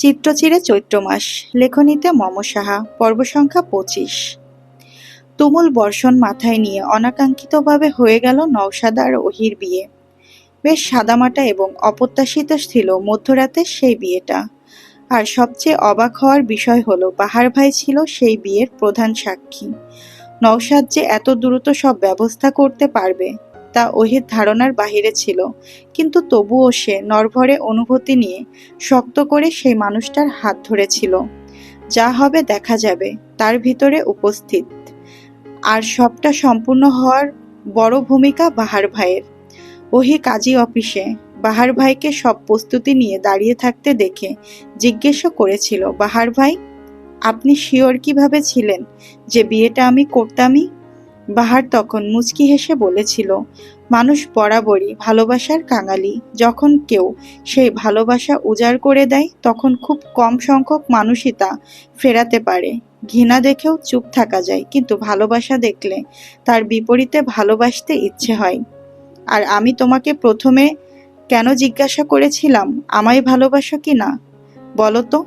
চিত্রচিরে চৈত্র মাস। লেখনীতে মম সাহা, পর্ব সংখ্যা পঁচিশ। তুমুল বর্ষণ মাথায় নিয়ে অনাকাঙ্ক্ষিতভাবে হয়ে গেল নওশাদ আর ওহির বিয়ে। বেশ সাদামাটা এবং অপ্রত্যাশিত ছিল মধ্যরাতে সেই বিয়েটা। আর সবচেয়ে অবাক হওয়ার বিষয় হলো, বাহার ভাই ছিল সেই বিয়ের প্রধান সাক্ষী। নওশাদ যে এত দ্রুত সব ব্যবস্থা করতে পারবে তা ওহির ধারণার বাহিরে ছিল। কিন্তু তবুও সে নরভরে অনুভূতি নিয়ে শক্ত করে সেই মানুষটার হাত ধরেছিল। যা হবে দেখা যাবে, তার ভিতরে উপস্থিত। আর সবটা সম্পূর্ণ হওয়ার বড় ভূমিকা বাহার ভাইয়ের। ওহি কাজী অফিসে বাহার ভাইকে সব প্রস্তুতি নিয়ে দাঁড়িয়ে থাকতে দেখে জিজ্ঞেসও করেছিল, বাহার ভাই, আপনি শিওর কীভাবে ছিলেন যে বিয়েটা আমি করতামই? বাহার তখন মুচকি হেসে বলেছিল, মানুষ বরাবরই ভালোবাসার কাঙালি। যখন কেউ সেই ভালোবাসা উজাড় করে দেয়, তখন খুব কম সংখ্যক মানুষই তা ফেরাতে পারে। ঘৃণা দেখেও চুপ থাকা যায়, কিন্তু ভালোবাসা দেখলে তার বিপরীতে ভালোবাসতে ইচ্ছে হয়। আর আমি তোমাকে প্রথমে কেন জিজ্ঞাসা করেছিলাম? আমায় ভালোবাসো কি না? বলো তো।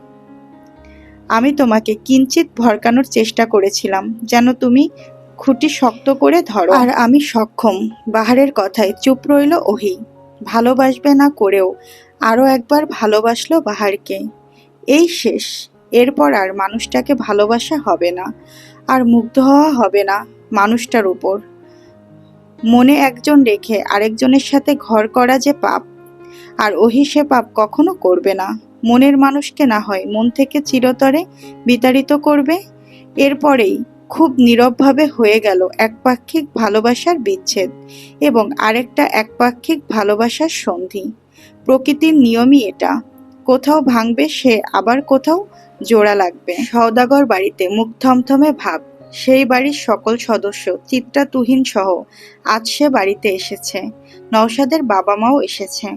আমি তোমাকে কিঞ্চিত ভরকানোর চেষ্টা করেছিলাম, যেন তুমি খুঁটি শক্ত করে ধরো। আর আমি সক্ষম, বাহারের কথায় চুপ রইল ওহি। ভালোবাসবে না করেও আরও একবার ভালোবাসলো বাহারকে। এই শেষ, এরপর আর মানুষটাকে ভালোবাসা হবে না, আর মুগ্ধ হওয়া হবে না মানুষটার উপর। মনে একজন রেখে আরেকজনের সাথে ঘর করা যে পাপ, আর ওহি সে পাপ কখনো করবে না। মনের মানুষকে না হয় মন থেকে চিরতরে বিতাড়িত করবে। এরপরেই খুব নীরবভাবে হয়ে গেল একপাক্ষিক ভালোবাসার বিচ্ছেদ এবং আরেকটা একপাক্ষিক ভালোবাসার সন্ধি। প্রকৃতির নিয়মই এটা। কোথাও ভাঙবে, সে আবার কোথাও জোড়া লাগবে। সওদাগর বাড়িতে মুখ থমথমে ভাব। সেই বাড়ির সকল সদস্য, চিত্রা, তুহিন সহ, আজ সে বাড়িতে এসেছে। নওশাদের বাবা মাও এসেছে।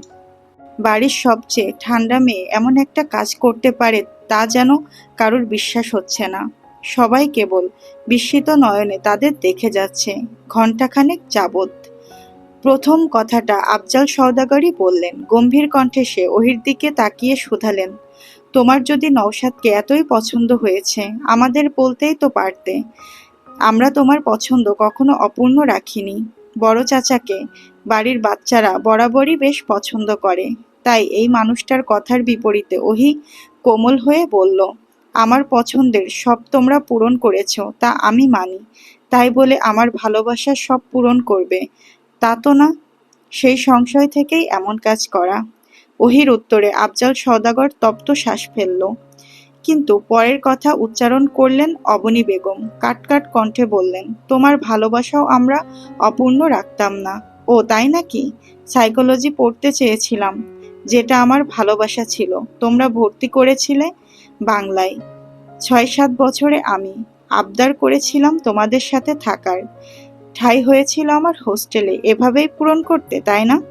বাড়ির সবচেয়ে ঠান্ডা মেয়ে এমন একটা কাজ করতে পারে তা যেন কারোর বিশ্বাস হচ্ছে না। সবাই কেবল বিস্মিত নয়নে তাদের দেখে যাচ্ছে ঘণ্টাখানেক যাবৎ। প্রথম কথাটা আফজাল সওদাগরই বললেন, গম্ভীর কণ্ঠে সে ওহির দিকে তাকিয়ে শুধালেন, তোমার যদি নওশাদকে এতই পছন্দ হয়েছে, আমাদের বলতেই তো পারতে। আমরা তোমার পছন্দ কখনো অপূর্ণ রাখিনি। বড় চাচাকে, বাড়ির বাচ্চারা বরাবরই বেশ পছন্দ করে। তাই এই মানুষটার কথার বিপরীতে ওহি কোমল হয়ে বলল আমার পছন্দের সব তোমরা পূরণ করেছ, তা আমি মানি। তাই বলে আমার ভালোবাসা সব পূরণ করবে। তা তো না, সেই সংশয় থেকেই এমন কাজ করা। ওহির উত্তরে আফজাল সওদাগর তপ্ত শ্বাস ফেলল। কিন্তু পরের কথা উচ্চারণ করলেন অবনী বেগম। কাটকাট কণ্ঠে বললেন, তোমার ভালোবাসাও আমরা অপূর্ণ রাখতাম না। ও, তাই নাকি? সাইকোলজি পড়তে চেয়েছিলাম, যেটা আমার ভালোবাসা ছিল। তোমরা ভর্তি করেছিলে বাংলায়। ছয় সাত বছরে আমি আবদার করেছিলাম তোমাদের সাথে থাকার। ঠাই হয়েছিল আমার হোস্টেলে, এভাবেই পূরণ করতে, তাই না?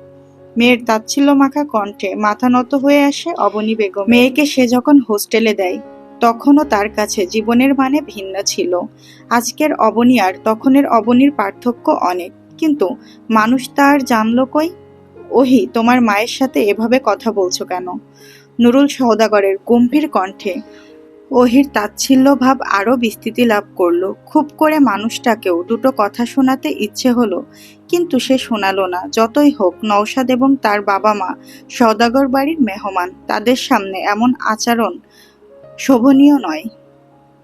মেয়ের তাচ্ছিল্য মাখা কণ্ঠে মাথা নত হয়ে আসে অবনী বেগম। মেয়েকে সে যখন হোস্টেলে দেয়, তখনও তার কাছে জীবনের মানে ভিন্ন ছিল। আজকের অবনী আর তখনের অবনীর পার্থক্য অনেক, কিন্তু মানুষ তার জানলো কই? ওহি, তোমার মায়ের সাথে এভাবে কথা বলছো কেন? নুরুল সওদাগরের গম্ভীর কণ্ঠে। ওহির তাচ্ছিল্য ভাব আরও বিস্তৃতি লাভ করল। খুব করে মানুষটাকেও দুটো কথা শোনাতে ইচ্ছে হলো, কিন্তু সে শোনালো না। যতই হোক, নওশাদ এবং তার বাবা মা সওদাগর বাড়ির মেহমান, তাদের সামনে এমন আচরণ শোভনীয় নয়।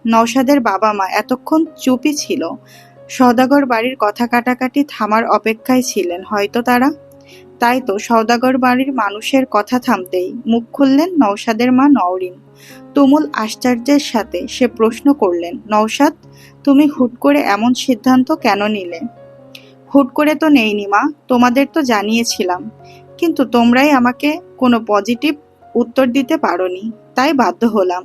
নওশাদের বাবা মা এতক্ষণ চুপই ছিল। সওদাগর বাড়ির কথা কাটাকাটি থামার অপেক্ষায় ছিলেন, হয়তো তারা তাই তো সওদাগর বাড়ির মানুষের কথা থামতেই মুখ খুললেন নওশাদের মা নওরিন। তুমুল আশ্চর্যের সাথে সে প্রশ্ন করলেন, নওশাদ, তুমি হুট করে এমন সিদ্ধান্ত কেন নিলে? হুট করে তো নেইনি মা, তোমাদের তো জানিয়েছিলাম। কিন্তু তোমরাই আমাকে কোনো পজিটিভ উত্তর দিতে পারোনি, তাই বাধ্য হলাম।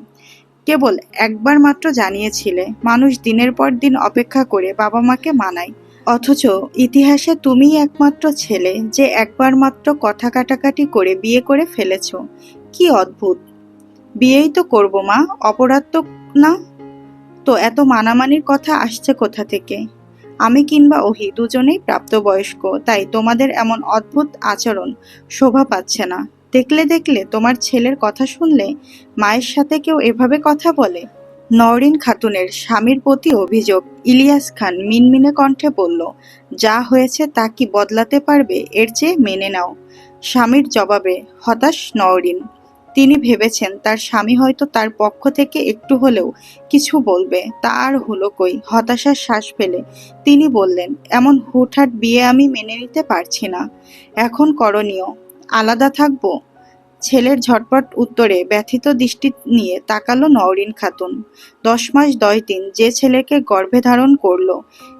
কেবল একবার মাত্র জানিয়েছিলে, মানুষ দিনের পর দিন অপেক্ষা করে বাবা মাকে মানায়। অথচ ইতিহাসে তুমিই একমাত্র ছেলে যে একবার মাত্র কথা কাটাকাটি করে বিয়ে করে ফেলেছ। কি অদ্ভুত। বিয়েই তো করব মা, অপরাধ তো না। তো এত মানামানির কথা আসছে কোথা থেকে? আমি কিংবা ওহি দুজনেই প্রাপ্তবয়স্ক, তাই তোমাদের এমন অদ্ভুত আচরণ শোভা পাচ্ছে না। দেখলে দেখলে তোমার ছেলের কথা শুনলে মায়ের সাথে কেউ এভাবে কথা বলে? নওরিন খাতুনের স্বামীর প্রতি অভিযোগ, ইলিয়াস খান মিনমিনে কণ্ঠে বলল, যা হয়েছে তা কি বদলাতে পারবে? এর চেয়ে মেনে নাও। স্বামীর জবাবে, হতাশ নওরিন। তিনি ভেবেছেন তার স্বামী হয়তো তার পক্ষ থেকে একটু হলেও কিছু বলবে। তা আর হলো কই? হতাশার শ্বাস ফেলে। তিনি বললেন, এমন হুটহাট বিয়ে আমি মেনে নিতে পারছি না। এখন করণীয়, আলাদা থাকব? ছেলের ঝটপট উত্তরে ব্যথিত দৃষ্টি নিয়ে তাকালো নওরিন খাতুন। দশ মাস দশ দিন যে ছেলেকে গর্ভে ধারণ করল,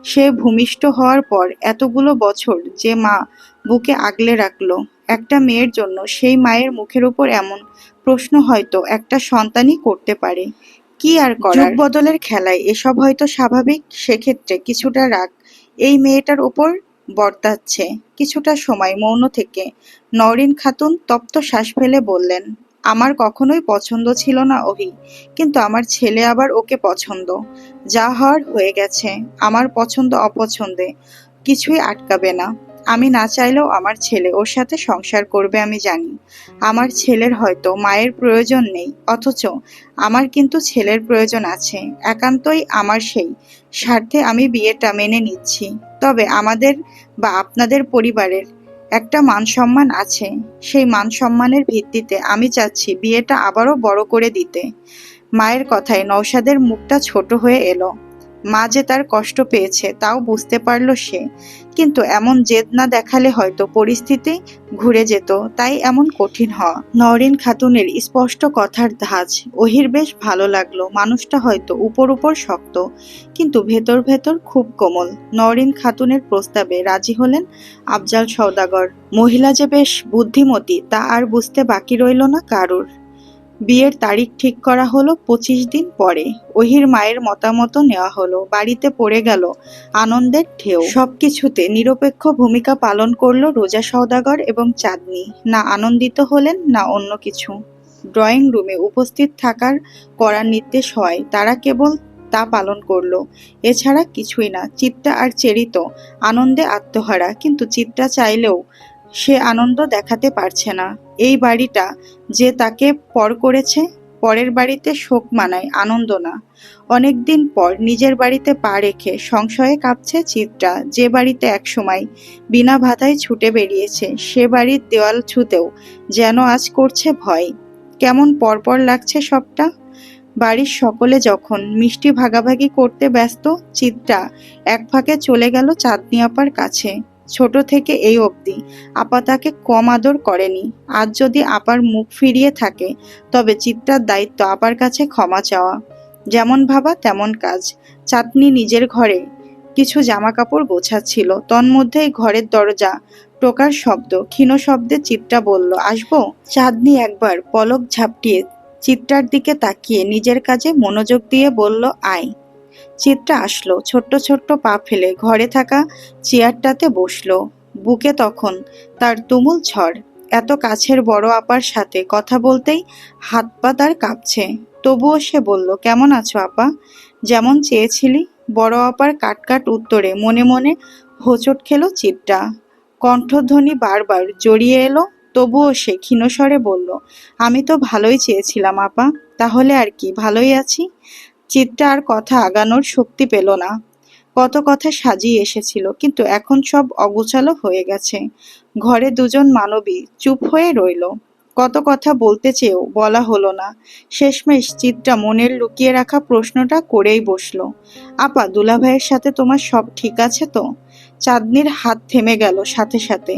সে ভূমিষ্ঠ হওয়ার পর এতগুলো বছর যে মা বুকে আগলে রাখল, একটা মেয়ের জন্য সেই মায়ের মুখের উপর এমন প্রশ্ন হয়তো একটা সন্তানই করতে পারে। কি আর করার? বদলের খেলায় এসব হয়তো স্বাভাবিক, সেক্ষেত্রে কিছুটা রাগ এই মেয়েটার উপর বর্তাচ্ছে কিছুটা সময় মৌন থেকে নরিন খাতুন তপ্ত শ্বাস ফেলে বললেন, আমার কখনোই পছন্দ ছিল না ওহি কিন্তু আমার ছেলে আবার ওকে পছন্দ। যা হওয়ার হয়ে গেছে, আমার পছন্দ অপছন্দে। কিছুই আটকাবে না। আমি না চাইলেও আমার ছেলে ওর সাথে সংসার করবে আমি জানি। আমার ছেলের হয়তো মায়ের প্রয়োজন নেই, অথচ আমার কিন্তু ছেলের প্রয়োজন আছে, একান্তই আমার সেই। স্বার্থে আমি বিয়েটা মেনে নিচ্ছি। তবে আমাদের বা আপনাদের পরিবারের একটা মান সম্মান আছে। সেই মান সম্মানের ভিত্তিতে আমি চাচ্ছি বিয়েটা আবারও বড় করে দিতে। মায়ের কথায় নৌসাদের মুখটা ছোট হয়ে এলো। মা যে তার কষ্ট পেয়েছে, তাও বুঝতে পারল সে। কিন্তু এমন জেদ না দেখালে হয়তো পরিস্থিতি ঘুরে যেত, তাই এমন কঠিন হওয়া। নরিন খাতুনের স্পষ্ট কথার ধাঁচ। ওহির বেশ ভালো লাগল, মানুষটা হয়তো উপর উপর শক্ত, কিন্তু ভেতর ভেতর খুব কোমল। নরিন খাতুনের প্রস্তাবে রাজি হলেন আফজাল সওদাগর। মহিলা যে বেশ বুদ্ধিমতী, তা আর বুঝতে বাকি রইল না কারুর। বিয়ের তারিখ ঠিক করা হলো পঁচিশ দিন পরে। ওহির মায়ের মতামত নেওয়া হলো। বাড়িতে পড়ে গেল আনন্দের ঢেউ। সবকিছুতে নিরপেক্ষ ভূমিকা পালন করল রোজা সওদাগর এবং চাঁদনি। না আনন্দিত হলেন, না অন্য কিছু। ড্রয়িং রুমে উপস্থিত থাকার করার নির্দেশ হয়। তারা কেবল তা পালন করল। এছাড়া কিছুই না। চিত্রা আর চেরিত আনন্দে আত্মহারা। কিন্তু চিত্রা চাইলেও সে আনন্দ দেখাতে পারছে না। এই বাড়িটা যে তাকে পর করেছে, পরের বাড়িতে শোক মানায়, আনন্দ না। অনেকদিন পর নিজের বাড়িতে পা রেখে সংশয়ে কাঁপছে চিত্রা। যে বাড়িতে একসময় বিনা ভাতায় ছুটে বেরিয়েছে, সে বাড়ির দেওয়াল ছুতেও যেন আজ করছে ভয়। কেমন পরপর লাগছে সবটা? বাড়ির সকলে যখন মিষ্টি ভাগাভাগি করতে ব্যস্ত, চিত্রা এক ফাঁকে চলে গেল চাঁদনি আপার কাছে। ছোট থেকে এই অবধি। আপা তাকে কম আদর করেনি। আজ যদি আপার মুখ ফিরিয়ে থাকে, তবে চিত্রার দায়িত্ব আপার কাছে ক্ষমা চাওয়া। যেমন ভাবা তেমন কাজ। চাঁদনি নিজের ঘরে কিছু জামা কাপড় গোছাচ্ছিল। তন্মধ্যেই ঘরের দরজা টোকার শব্দ। ক্ষীণ শব্দে চিত্রা বলল, আসব? চাঁদনি একবার পলক ঝাপটিয়ে চিত্রার দিকে তাকিয়ে নিজের কাজে মনোযোগ দিয়ে বলল, আয়। চিত্রা আসলো, ছোট্ট ছোট্ট পা ফেলে ঘরে থাকা চেয়ারটাতে বসল। বুকে তখন তার তুমুল ঝড়। এত কাছের বড় আপার সাথে কথা বলতেই হাত পা তার কাঁপছে। তবুও সে বলল, কেমন আছো আপা? যেমন চেয়েছিলি? বড় আপার কাটকাট উত্তরে মনে মনে হোঁচট খেল চিত্রা। কণ্ঠধ্বনি বারবার জড়িয়ে এলো, তবুও সে ক্ষীণস্বরে বলল, আমি তো ভালোই চেয়েছিলাম আপা, তাহলে আর কি, ভালোই আছি? চিত্রা আর কথা আগানোর শক্তি পেল না। কত কথা সাজিয়ে এসেছিল, কিন্তু এখন সব অগোছালো হয়ে গেছে। ঘরে দুজন মানবী চুপ হয়ে রইল। কত কথা বলতে চেয়েও বলা হলো না। শেষমেশ চিত্রা মনের লুকিয়ে রাখা প্রশ্নটা করেই বসল। আপা, দুলাভাইয়ের সাথে তোমার সব ঠিক আছে তো? চাঁদনির হাত থেমে গেল সাথে সাথে,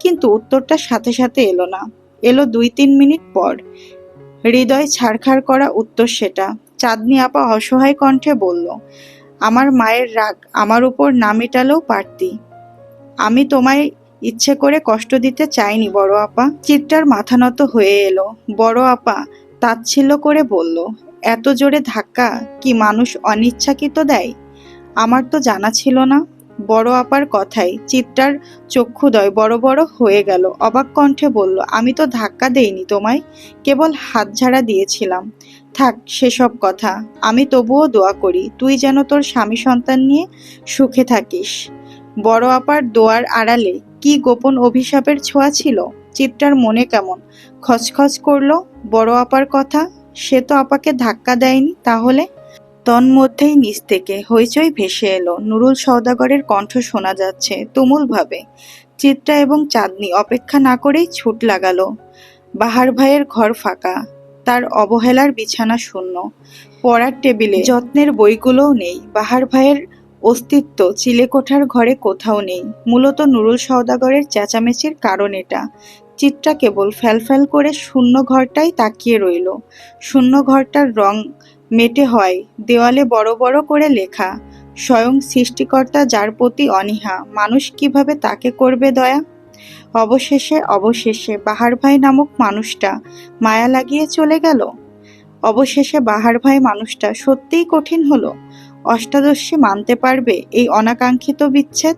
কিন্তু উত্তরটা সাথে সাথে এলো না। এলো দুই তিন মিনিট পর। হৃদয় ছাড়খাড় করা উত্তর সেটা। চাঁদনি আপা অসহায় কণ্ঠে বলল, আমার মায়ের রাগ আমার উপর না মেটালেও পারতি। আমি তোমায় ইচ্ছে করে কষ্ট দিতে চাইনি, বড় আপা। চিত্রার মাথা নত হয়ে এলো। বড় আপা, তাচ্ছিল্য করে বলল, এত জোরে ধাক্কা কি মানুষ অনিচ্ছাকৃত দেয়? আমার তো জানা ছিল না। বড় আপার কথাই চিত্রার চক্ষুদয় বড় বড় হয়ে গেল। অবাক কণ্ঠে বলল, আমি তো ধাক্কা দেইনি তোমায়, কেবল হাত ঝাড়া দিয়েছিলাম। থাক, সেসব কথা। আমি তবুও দোয়া করি, তুই যেন তোর স্বামী সন্তান নিয়ে সুখে থাকিস। বড় আপার দোয়ার আড়ালে কি গোপন অভিশাপের ছোঁয়া ছিল? চিত্রার মনে কেমন? খচখচ করল, বড় আপার কথা? সে তো আপাকে ধাক্কা দেয়নি, তাহলে? তন্মধ্যেই নিচ থেকে হইচই ভেসে এলো। নুরুল সওদাগরের কণ্ঠ শোনা যাচ্ছে তুমুল ভাবে চিত্রা এবং চাঁদনি অপেক্ষা না করেই ছুট লাগালো। বাহার ভাইয়ের ঘর ফাঁকা। তার অবহেলার বিছানা শূন্য। পড়ার টেবিলে যত্নের বইগুলোও নেই। বাহার ভাইয়ের অস্তিত্ব চিলেকোঠার ঘরে কোথাও নেই। মূলত নুরুল সওদাগরের চেঁচামেচির কারণ এটা। চিত্রা কেবল ফ্যালফ্যাল করে শূন্য ঘরটাই তাকিয়ে রইল। শূন্য ঘরটার রং মেটে হয়, দেওয়ালে বড় বড় করে লেখা। স্বয়ং সৃষ্টিকর্তা যার প্রতি অনীহা। মানুষ কীভাবে তাকে করবে দয়া? অবশেষে অবশেষে বাহার ভাই নামক মানুষটা মায়া লাগিয়ে চলে গেল। অবশেষে বাহার ভাই মানুষটা সত্যিই কঠিন হলো। অষ্টাদশী মানতে পারবে এই অনাকাঙ্ক্ষিত বিচ্ছেদ?